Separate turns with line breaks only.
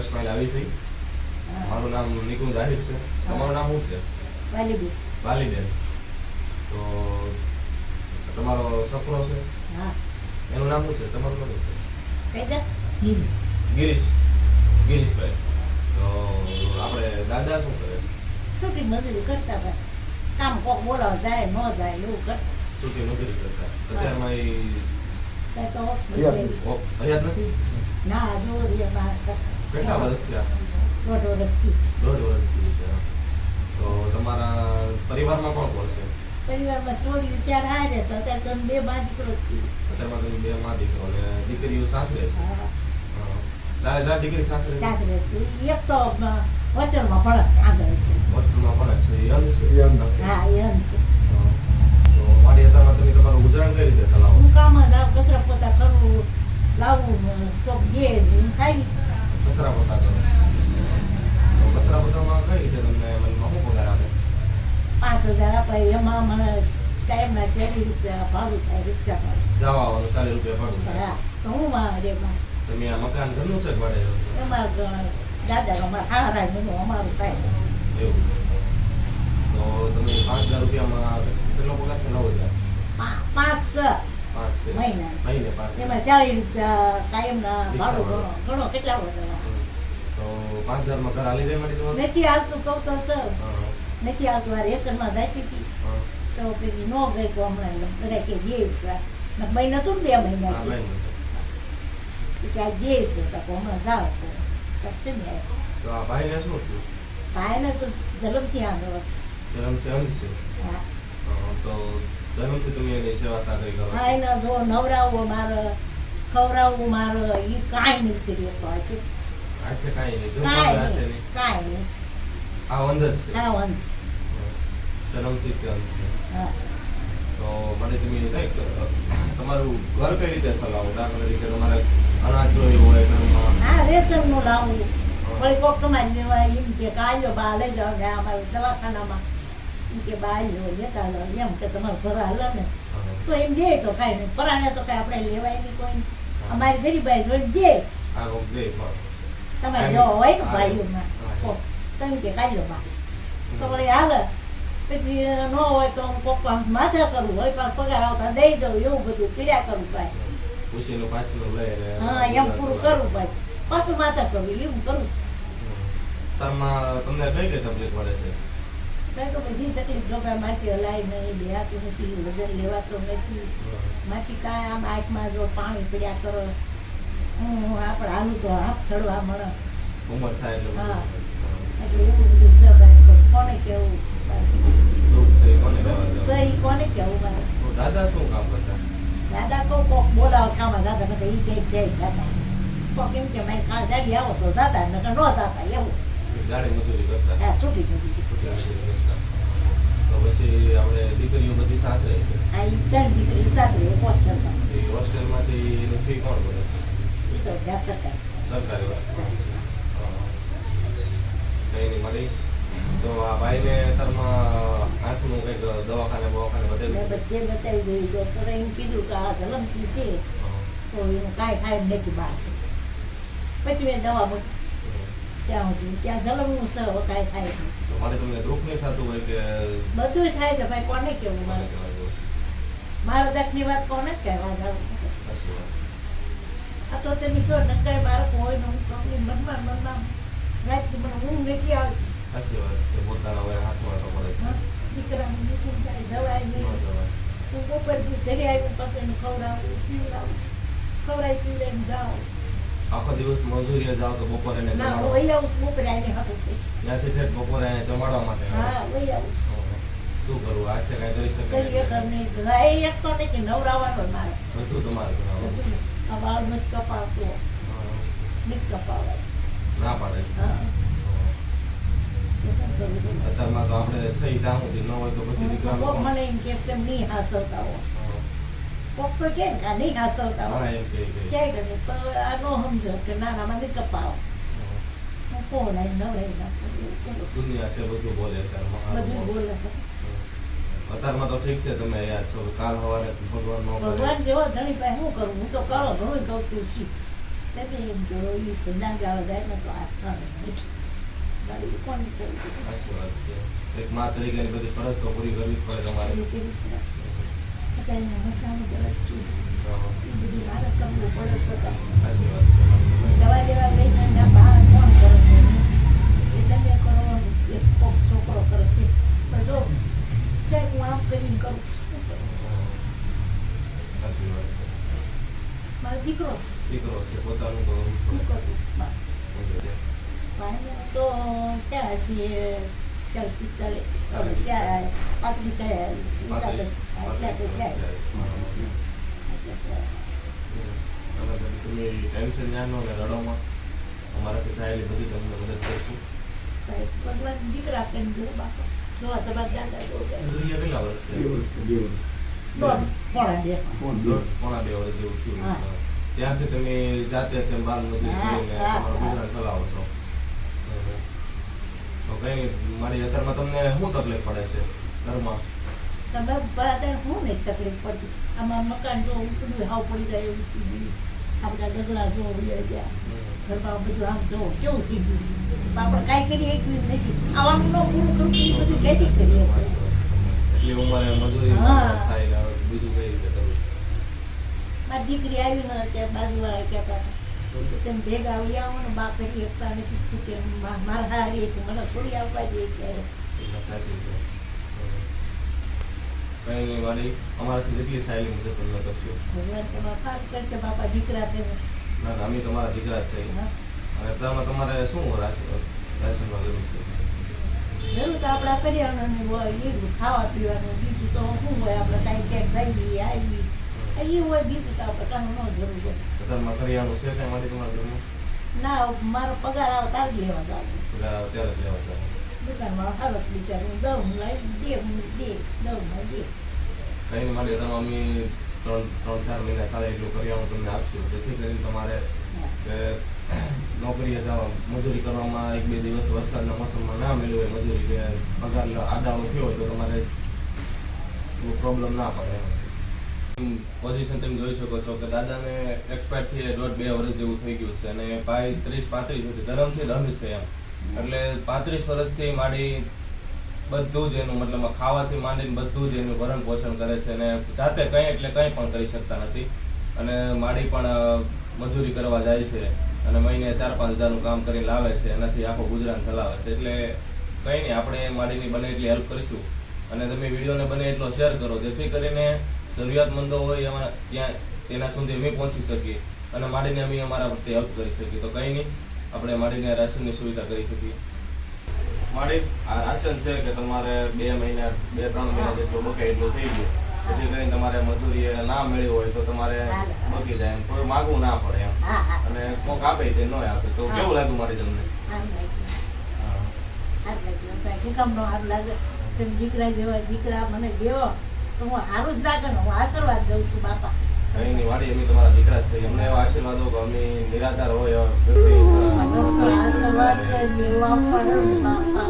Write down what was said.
ટ્રસ્ટમાં આવી છે. મારું નામ નિકુંજ આહિર છે. તમારું નામ શું છે?
વાલીબેન.
વાલીબેન. તો તમારો સપનો છે?
હા.
એનું નામ શું છે? તમારું નામ શું છે? ગિરીશ. ગિરીશભાઈ. તો આપણે દાદા શું કરે?
છોકરી મજૂરી કરતા હતા. કામ કોક બોલાવ જાય ન જાય એવું કરતા.
છોકરી મજૂરી કરતા. અત્યારમાં એ
તો
હયાત
નથી?
ના રે
કેટલા વર્ષ થયા?
દોઢ વર્ષથી
દોઢ વર્ષથી છે. તો તમારા પરિવારમાં કોણ કોણ છે?
પરિવારમાં છોડી વિચાર હારે છે. અત્યારે તો બે માં દીકરો છે
અત્યારમાં તમે બે માં દીકરો ને દીકરીઓ સાસરે છે. જા દીકરી સાસરે
સાસરે છે. એક તો હોટલમાં ભણસ આગળ છે.
હોટલમાં ભણે છે. એ છે?
એ
હા એ છે.
હા. તો મારી અત્યારમાં તમે તમારું ગુજરાન કઈ રીતે ચલાવો?
હું કામ જ આવ પોતા કરવું લાવવું તો ઘે ખાઈ
કચરા પોતા તો કચરા પોતામાં કઈ રીતે તમને મનમાં શું પગાર આવે
પાંચ હજાર અપાય એમાં મને કાયમના શેરી રૂપિયા ભાડું થાય રિક્ષા ભાડું
જવા આવવાનું ચાલીસ રૂપિયા ભાડું થાય
હા તો હું માં રે માં
તમે આ મકાન ઘરનું છે ભાડે
એમાં દાદા અમારા હારા અમારું થાય
એવું તો તમે પાંચ હજાર રૂપિયામાં કેટલો પગાર છે નવ હજાર
પાંચ મહિના. એમાં ચાલીસ રૂપિયા કાયમના ભાડું ઘણો ઘણો કેટલા બધા?
તો પાંચ હજારમાં ઘર હાલી જાય મારી
નથી આવતું કહું તો સર. નથી આવતું આ રેશનમાં જાતી હતી. તો પછી ન ગઈ તો હમણાં બધા કે ગેસ મહિના ને બે મહિના. કે આ ગેસ તો કહું હમણાં જાઓ તો. તો કેમ
આ ભાઈને શું થયું?
ભાઈને તો જલમથી
જન્મથી અંધ છે?
હા.
હા, તો જન્મથી તમે એની સેવા સારી કરો.
હા એને જો નવરાવવો મારે ખવડાવવું મારે એ કાંઈ નથી રહેતો આજે.
આજે કાંઈ નહીં જમવાનું
કાંઈ નહીં કાંઈ નહીં.
આ છે.
હા વંશ.
જ છે.
હા.
તો મને તમે કંઈક તમારું ઘર કઈ રીતે ચલાવો? દાખલા તરીકે તમારે અનાજ જોયું હોય ઘરમાં.
હા રેશનનું લાવવું વળી કોક તમારી લેવા એમ કે કાલ્યો બા લઈ જાઓ ને અમારા દવાખાનામાં. એમ કે બા લ્યો લેતા લો એમ કે તમારું ઘર હાલે ને. તો એમ દે તો કાંઈ નહીં. પરાણે તો કાંઈ આપણે લેવાય નહીં કોઈ અમારી ગરીબાઈ ભાઈ દે.
દે તમે
તમારે જો હોય ને ભાઈઓમાં તમે કે કાલ્યો બા. તો વળી હાલે. પછી ન હોય તો હું પપ્પા માથા કરું હોય પણ પગાર આવતા દઈ દઉં એવું બધું કર્યા કરું ભાઈ. હા એમ પૂરું કરું ભાઈ. પાછું માથા કરું એવું કરું.
તમને કઈ કઈ તકલીફ પડે છે?
કાંઈ તો બધી તકલીફ જો માથી હલાય નહીં બેહાતું નથી વજન લેવાતું નથી માથી કાંઈ આમ આંખમાં જો પાણી પીડ્યા કરો હું આપણે હાલું તો હાથ સડવા મળે
ઉંમર થાય એટલે
હા. એટલે એવું બધું તો કોને કેવું
કોને
સહી કોને કેવું મારે
તો દાદા શું કામ કરતા
દાદા કહું કોક બોલાવો કામાં દાદા નકર ઈ કઈ જાય દાદા કોક એમ કે મેં કાલ દાડી આવો તો જાતા નકર ન જાતા એવું
ગાડી મજૂરી કરતા
હા છૂટી
મજૂરી તો પછી આપણે દીકરીઓ બધી સાસરે છે
આ ત્રણ દીકરી સાસરે હોસ્ટેલમાં
એ હોસ્ટેલમાંથી એની ફી કોણ ભરે
સરકાર
કંઈ નહીં મળી તો આ ભાઈને અત્યારમાં આંખનું કંઈક દવાખાને બવાખાને
મેં
બધે
બતાવી દઈ ડોક્ટરે એમ કીધું કે આ જલમથી છે. તો કાંઈ થાય નથી બહાર. પછી મેં દવા મૂકી. ત્યાં સુધી. ત્યાં જલમનું હવે થાય નહીં
તમને દુઃખ નહીં થતું હોય કે
બધું થાય છે ભાઈ કોને કેવું મારે? મારા દખની વાત કોને કહેવા જાવ આ તો તે નીકળ્યો ને બાળક હોય ને હું કંપની મનમાં મનમાં રાત મને ઊંઘ નથી આવતી.
સાચી વાત છે પોતાના હવે હાથમાં તો પડે
દીકરાનું દુઃખ થાય જવાય નહીં. હું બપોર ઘરે આવ્યું પછી એને ખવડાવું પીવડાવું ખવડાવી પીવડાવીને જાઓ
આખો દિવસ મજૂરીએ જાવ તો બપોરે
ના
જમાડો.
વહી આવું છું બપોરે આવીને હાથું છે.
ત્યાંથી ઠેઠ બપોરે જમાડવા માટે
હા વહી આવું છું.
શું કરવું? આજે કઈ કરી શકે
કરી એક
નહીં.
નહીં એક તો નથી નવરાવાનો મારે.
બધું તમારે કરાવવાનું.
આ બાળ નથી કપાવતો. મિસ કપાવાય
ના પાડે. અત્યારમાં તો આપણે સહી દામોથી ન હોય તો પછી દીકરાનો
મને એમ કે તેમ નહીં હાસવતા હો. કોક કેમ કે ને કે નહીં હાસવતા હો
હા એમ કે કે
ક્યાંય ગમે તો આ નો સમજો કે ના ના મને કપાવો હું કોણ આઈ ન કરું.
દુનિયા છે બધું બોલે
બધું બોલે છે.
અત્યારમાં તો ઠીક છે તમે યાદ છો કાલ સવારે ભગવાન નો કરે
ભગવાન જેવો ધણી પાસે શું કરું હું તો કરો ઘણું કહું છું શી એટલે એમ કે એ સંદાન ગાવા જાય ને તો આ કરે નહીં. મારી કોણ
છે એક માં તરીકે બધી ફરજ તો પૂરી કરવી જ પડે તમારે
એવું કેવી રીતના? અત્યારે મસાલો ગલત છું
હા,
એ બધું મારે કરવું પડે સદા
સાચી વાત છે
દવા લેવા લઈને એના બહાર કોણ કરે છે? એ તમે કરો એક કોક છોકરો કરે છે તો જો સાહેબ હું આમ કરીને કરું છું શું કરું?
સાચી વાત છે
મારો દીકરો છે.
દીકરો છે પોતાનું તો
શું કરું બા.
બધું છે.
ભાઈને તો ક્યાં છીએ ચાલ પિસ્તાલીસ પાંત્રીસ
તમે ટેન્શન લો ને રડોમાં અમારાથી થયેલી બધી તમને મદદ કરીશું
ભગવાન દીકરા કરીને જો બાપા જો તમારા દાદા જો
કેટલા વર્ષ છે
પોણા બે
પોણા બે વર્ષ જેવું થયું ત્યાંથી તમે જાતે તેમ બાર
નથી
તમારું ચલાવો છો. નહીં મારી અત્યારમાં તમને શું તકલીફ પડે છે ઘરમાં?
તમે અત્યારે હું નહીં તકલીફ પડતી? આમાં મકાન જો ઉપડ્યું હાવ પડી જાય એવું થઈ ગયું. આપણા ડગલા જો ઉડી ગયા. ઘરમાં બધું આમ જો કેવું થઈ ગયું છે. આપણે કાંઈ કરીએ એકવી નથી. આવાનું ન પૂરું કરવું એ બધું કેથી કરીએ?
એટલી ઉંમરે મજૂરી થાય બીજું કઈ રીતે કરવું?
મારી દીકરી આવી ને ત્યાં બાજુવાળા કહેતા હતા તેમ ભેગા આવી આવો ને બા કરી એકતા નથી કે મારા હારી છે મને થોડી આવવા દે
છે કઈ નહીં મારી અમારાથી જેટલી થાય એટલી મદદ તમને કરશું.
ભગવાન તમારા ખાસ કરશે બાપા દીકરા છે.
ના ના અમે તમારા દીકરા છે. અને તેમાં તમારે શું રાશન રાશનમાં જરૂર છે?
જરૂર તો આપણા ખાવા પીવાનું બીજું તો શું હોય આપણે કાંઈ ક્યાંક જઈએ આવી એ હોય બીજું તો કાંઈ ન જરૂર હોય
અત્યારમાં કરિયાણું છે કઈ મારી તમારે ઘરમાં
ના મારો પગાર આવે તાર લેવા
પેલા અત્યારે જ લેવા જવાનું
દુકાનમાં હરસ બિચારું દઉં લાવી દે હું દે દઉં દે.
કઈ માટે તમે અમે ત્રણ ત્રણ ચાર મહિના સારા એટલું કરિયાણું તમને આપશું. જેથી કરીને તમારે કે નોકરીએ જવા મજૂરી કરવામાં એક બે દિવસ વરસાદના મોસમમાં ના મળ્યું હોય મજૂરી કે પગાર આડાઓ થયો હોય તો તમારે પ્રોબ્લેમ ના પડે. પોઝિશન તમે જોઈ શકો છો કે દાદાને એક્સપાયર થઈ દોઢ બે વર્ષ જેવું થઈ ગયું છે અને ભાઈ ત્રીસ પાંત્રીસ સુધી ધરમથી દંડ છે એમ. એટલે પાંત્રીસ વર્ષથી માંડી બધું જ એનું મતલબ ખાવાથી માંડીને બધું જ એનું ભરણ પોષણ કરે છે અને જાતે કંઈ એટલે કંઈ પણ કરી શકતા નથી. અને માડી પણ મજૂરી કરવા જાય છે અને મહિને ચાર પાંચ હજારનું કામ કરીને લાવે છે, એનાથી આખો ગુજરાન ચલાવે છે. એટલે કંઈ નહીં, આપણે માડીની બને એટલી હેલ્પ કરીશું. અને તમે વિડીયોને બને એટલો શેર કરો, જેથી કરીને જરૂરિયાતમંદો હોય એમાં ત્યાં તેના સુધી અમે પહોંચી શકીએ. અને માડીને અમે અમારા પ્રત્યે હેલ્પ કરી શકીએ. તો કંઈ નહીં આપણે માડીને રાશનની સુવિધા કરી શકીએ. માડી આ રાશન છે કે તમારે બે મહિના બે ત્રણ મહિના જેટલું બકે એટલું થઈ ગયું. જેથી કરીને તમારે મજૂરી ના મળી હોય તો તમારે બકી જાય એમ. કોઈ માગવું ના પડે એમ. અને કોક આપે તે ન આપે. તો કેવું લાગ્યું મારી તમને?
દીકરા જેવા દીકરા મને દેવો. તો હું સારું જ લાગે ને હું આશીર્વાદ દઉં છું બાપા.
કઈ નહીં વાડી અમે તમારા દીકરા છે એમને એવા આશીર્વાદો કે અમે નિરાધાર હોય
આશીર્વાદ બાપા.